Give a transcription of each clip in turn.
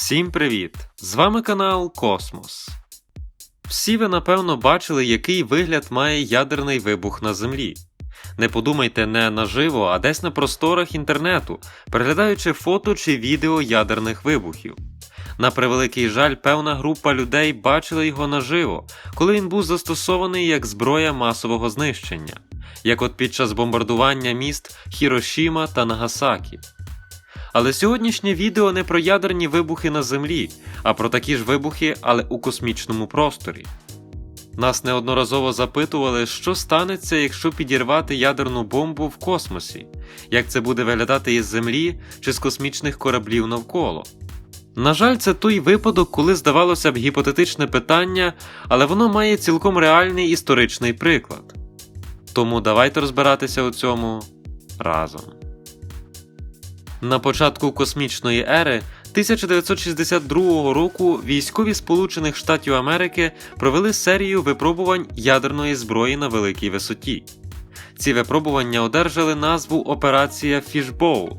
Всім привіт! З вами канал Космос. Всі ви напевно бачили, який вигляд має ядерний вибух на Землі. Не подумайте не наживо, а десь на просторах інтернету, переглядаючи фото чи відео ядерних вибухів. На превеликий жаль, певна група людей бачила його наживо, коли він був застосований як зброя масового знищення, як от під час бомбардування міст Хірошіма та Нагасакі. Але сьогоднішнє відео не про ядерні вибухи на Землі, а про такі ж вибухи, але у космічному просторі. Нас неодноразово запитували, що станеться, якщо підірвати ядерну бомбу в космосі, як це буде виглядати із Землі чи з космічних кораблів навколо. На жаль, це той випадок, коли здавалося б гіпотетичне питання, але воно має цілком реальний історичний приклад. Тому давайте розбиратися у цьому разом. На початку космічної ери 1962 року військові Сполучених Штатів Америки провели серію випробувань ядерної зброї на великій висоті. Ці випробування одержали назву Операція Фішбоул.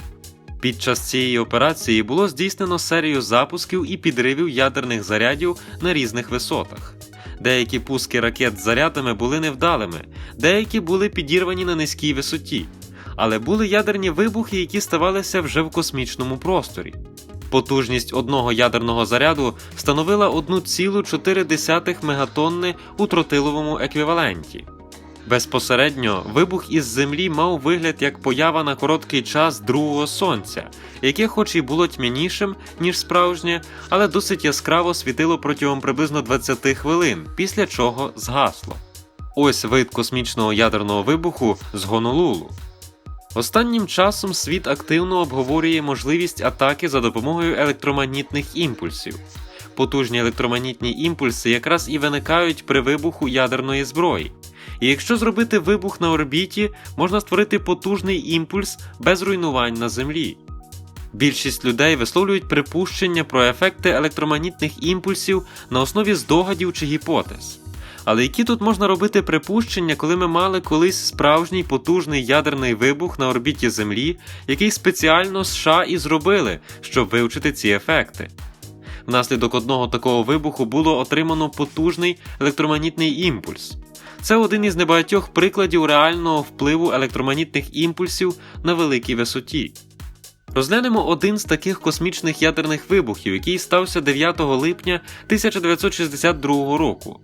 Під час цієї операції було здійснено серію запусків і підривів ядерних зарядів на різних висотах. Деякі пуски ракет з зарядами були невдалими, деякі були підірвані на низькій висоті але були ядерні вибухи, які ставалися вже в космічному просторі. Потужність одного ядерного заряду становила 1,4 мегатонни у тротиловому еквіваленті. Безпосередньо вибух із Землі мав вигляд як поява на короткий час другого сонця, яке, хоч і було тьмянішим, ніж справжнє, але досить яскраво світило протягом приблизно 20 хвилин, після чого згасло. Ось вид космічного ядерного вибуху з Гонолулу. Останнім часом світ активно обговорює можливість атаки за допомогою електромагнітних імпульсів. Потужні електромагнітні імпульси якраз і виникають при вибуху ядерної зброї. І якщо зробити вибух на орбіті, можна створити потужний імпульс без руйнувань на Землі. Більшість людей висловлюють припущення про ефекти електромагнітних імпульсів на основі здогадів чи гіпотез. Але які тут можна робити припущення, коли ми мали колись справжній потужний ядерний вибух на орбіті Землі, який спеціально США і зробили, щоб вивчити ці ефекти? Внаслідок одного такого вибуху було отримано потужний електромагнітний імпульс. Це один із небагатьох прикладів реального впливу електромагнітних імпульсів на великій висоті. Розглянемо один з таких космічних ядерних вибухів, який стався 9 липня 1962 року.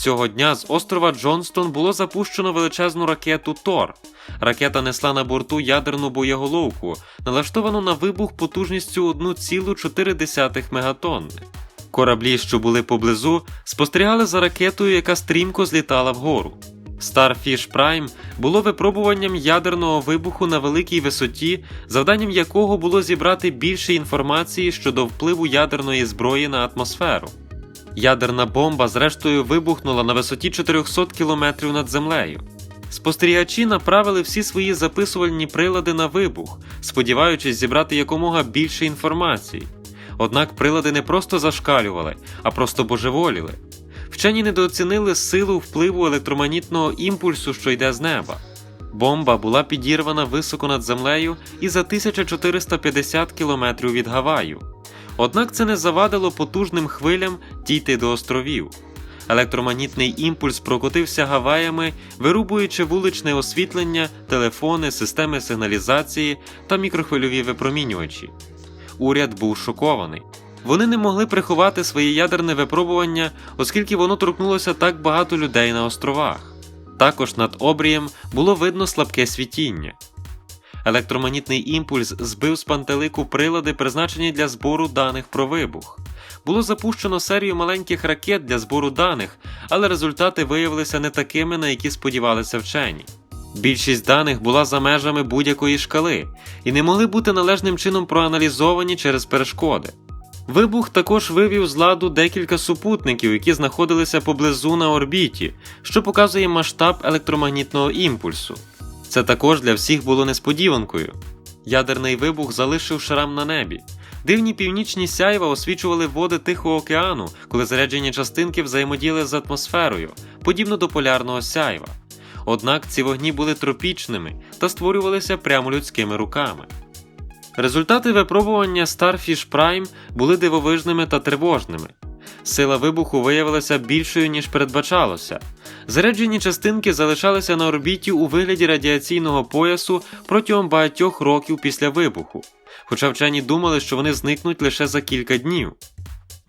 Цього дня з острова Джонстон було запущено величезну ракету Тор. Ракета несла на борту ядерну боєголовку, налаштовану на вибух потужністю 1,4 мегатонни. Кораблі, що були поблизу, спостерігали за ракетою, яка стрімко злітала вгору. Starfish Prime було випробуванням ядерного вибуху на великій висоті, завданням якого було зібрати більше інформації щодо впливу ядерної зброї на атмосферу. Ядерна бомба, зрештою, вибухнула на висоті 400 км над землею. Спостерігачі направили всі свої записувальні прилади на вибух, сподіваючись зібрати якомога більше інформації. Однак прилади не просто зашкалювали, а просто божеволіли. Вчені недооцінили силу впливу електромагнітного імпульсу, що йде з неба. Бомба була підірвана високо над землею і за 1450 км від Гаваю. Однак це не завадило потужним хвилям дійти до островів. Електромагнітний імпульс прокотився гаваями, вирубуючи вуличне освітлення, телефони, системи сигналізації та мікрохвильові випромінювачі. Уряд був шокований. Вони не могли приховати своє ядерне випробування, оскільки воно торкнулося так багато людей на островах. Також над обрієм було видно слабке світіння. Електромагнітний імпульс збив з пантелику прилади, призначені для збору даних про вибух. Було запущено серію маленьких ракет для збору даних, але результати виявилися не такими, на які сподівалися вчені. Більшість даних була за межами будь-якої шкали і не могли бути належним чином проаналізовані через перешкоди. Вибух також вивів з ладу декілька супутників, які знаходилися поблизу на орбіті, що показує масштаб електромагнітного імпульсу. Це також для всіх було несподіванкою. Ядерний вибух залишив шрам на небі. Дивні північні сяйва освічували води Тихого океану, коли заряджені частинки взаємодіяли з атмосферою, подібно до полярного сяйва. Однак ці вогні були тропічними та створювалися прямо людськими руками. Результати випробування Starfish Prime були дивовижними та тривожними. Сила вибуху виявилася більшою, ніж передбачалося. Заряджені частинки залишалися на орбіті у вигляді радіаційного поясу протягом багатьох років після вибуху, хоча вчені думали, що вони зникнуть лише за кілька днів.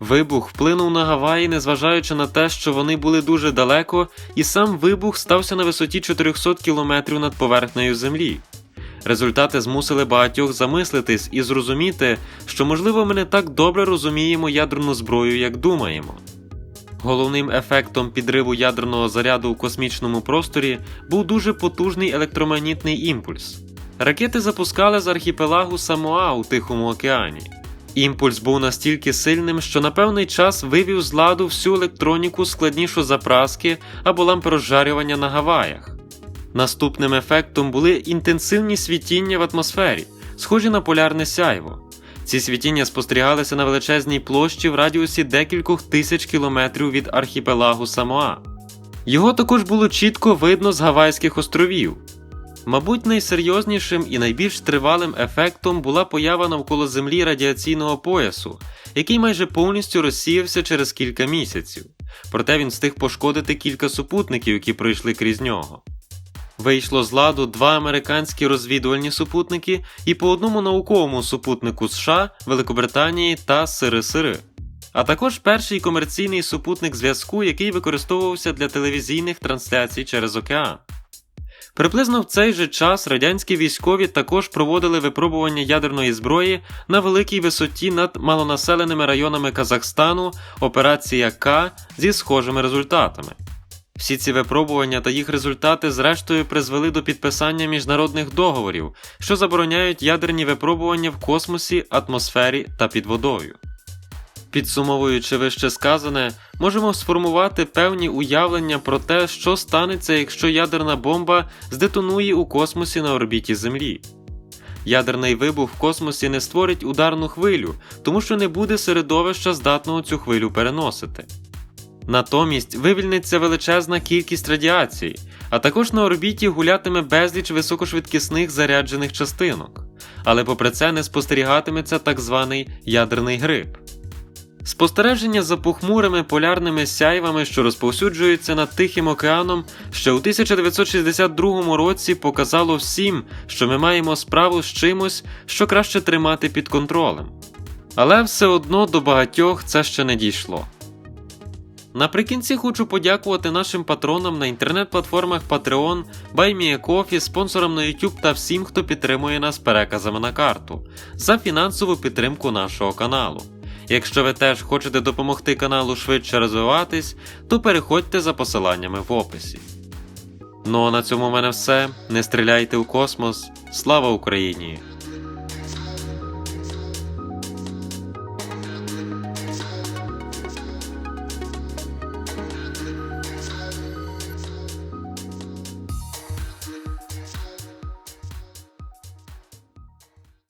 Вибух вплинув на Гаваї, незважаючи на те, що вони були дуже далеко, і сам вибух стався на висоті 400 км над поверхнею Землі. Результати змусили багатьох замислитись і зрозуміти, що, можливо, ми не так добре розуміємо ядерну зброю, як думаємо. Головним ефектом підриву ядерного заряду у космічному просторі був дуже потужний електромагнітний імпульс. Ракети запускали з архіпелагу Самоа у Тихому океані. Імпульс був настільки сильним, що на певний час вивів з ладу всю електроніку складнішу за праски або лампи розжарювання на Гаваях. Наступним ефектом були інтенсивні світіння в атмосфері, схожі на полярне сяйво. Ці світіння спостерігалися на величезній площі в радіусі декількох тисяч кілометрів від архіпелагу Самоа. Його також було чітко видно з Гавайських островів. Мабуть, найсерйознішим і найбільш тривалим ефектом була поява навколо Землі радіаційного поясу, який майже повністю розсіявся через кілька місяців, проте він встиг пошкодити кілька супутників, які пройшли крізь нього. Вийшло з ладу два американські розвідувальні супутники і по одному науковому супутнику США, Великобританії та Сири-Сири, а також перший комерційний супутник зв'язку, який використовувався для телевізійних трансляцій через океан. Приблизно в цей же час радянські військові також проводили випробування ядерної зброї на великій висоті над малонаселеними районами Казахстану Операція К зі схожими результатами. Всі ці випробування та їх результати зрештою призвели до підписання міжнародних договорів, що забороняють ядерні випробування в космосі, атмосфері та під водою. Підсумовуючи вище сказане, можемо сформувати певні уявлення про те, що станеться, якщо ядерна бомба здетонує у космосі на орбіті Землі. Ядерний вибух в космосі не створить ударну хвилю, тому що не буде середовища, здатного цю хвилю переносити. Натомість вивільниться величезна кількість радіації, а також на орбіті гулятиме безліч високошвидкісних заряджених частинок, але попри це не спостерігатиметься так званий ядерний гриб. Спостереження за похмурими полярними сяйвами, що розповсюджуються над Тихим океаном, ще у 1962 році показало всім, що ми маємо справу з чимось, що краще тримати під контролем. Але все одно до багатьох це ще не дійшло. Наприкінці хочу подякувати нашим патронам на інтернет-платформах Patreon, BuyMeACoffee, спонсорам на YouTube та всім, хто підтримує нас переказами на карту, за фінансову підтримку нашого каналу. Якщо ви теж хочете допомогти каналу швидше розвиватись, то переходьте за посиланнями в описі. Ну а на цьому в мене все. Не стріляйте у космос. Слава Україні!